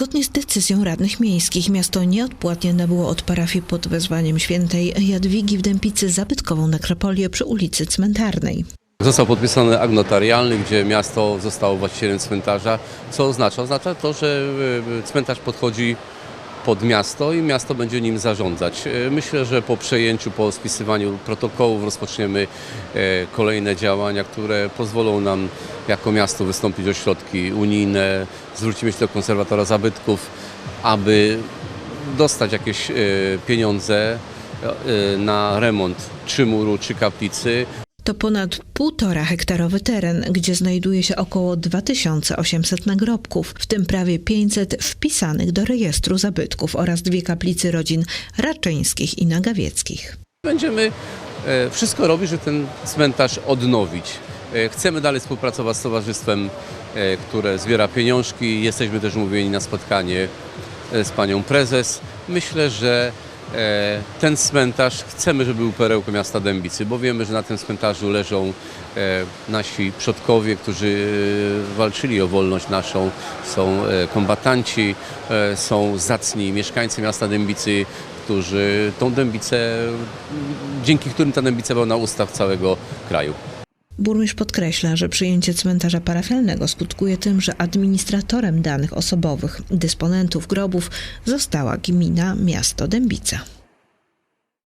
Zgodnie z decyzją radnych miejskich miasto nieodpłatnie nabyło od parafii pod wezwaniem świętej Jadwigi w Dębicy zabytkową nekropolię przy ulicy Cmentarnej. Został podpisany akt notarialny, gdzie miasto zostało właścicielem cmentarza. Co oznacza? Oznacza to, że e, cmentarz podchodzi pod miasto i miasto będzie nim zarządzać. E, Myślę, że po przejęciu, po spisywaniu protokołów rozpoczniemy e, kolejne działania, które pozwolą nam jako miasto wystąpić o środki unijne. Zwrócimy się do konserwatora zabytków, aby dostać jakieś e, pieniądze na remont czy muru, czy kaplicy. To ponad półtora hektarowy teren, gdzie znajduje się około 2800 nagrobków, w tym prawie 500 wpisanych do rejestru zabytków oraz dwie kaplicy rodzin Raczyńskich i Nagawieckich. Będziemy e, wszystko robić, żeby ten cmentarz odnowić. E, Chcemy dalej współpracować z towarzystwem, e, które zbiera pieniążki. Jesteśmy też umówieni na spotkanie z panią prezes. Myślę, że ten cmentarz chcemy, żeby był perełką miasta Dębicy, bo wiemy, że na tym cmentarzu leżą e, nasi przodkowie, którzy e, walczyli o wolność naszą. Są e, kombatanci, e, są zacni mieszkańcy miasta Dębicy, którzy tą dębicę, dzięki którym ta dębica była na ustach całego kraju. Burmistrz podkreśla, że przyjęcie cmentarza parafialnego skutkuje tym, że administratorem danych osobowych dysponentów grobów została gmina miasto Dębica.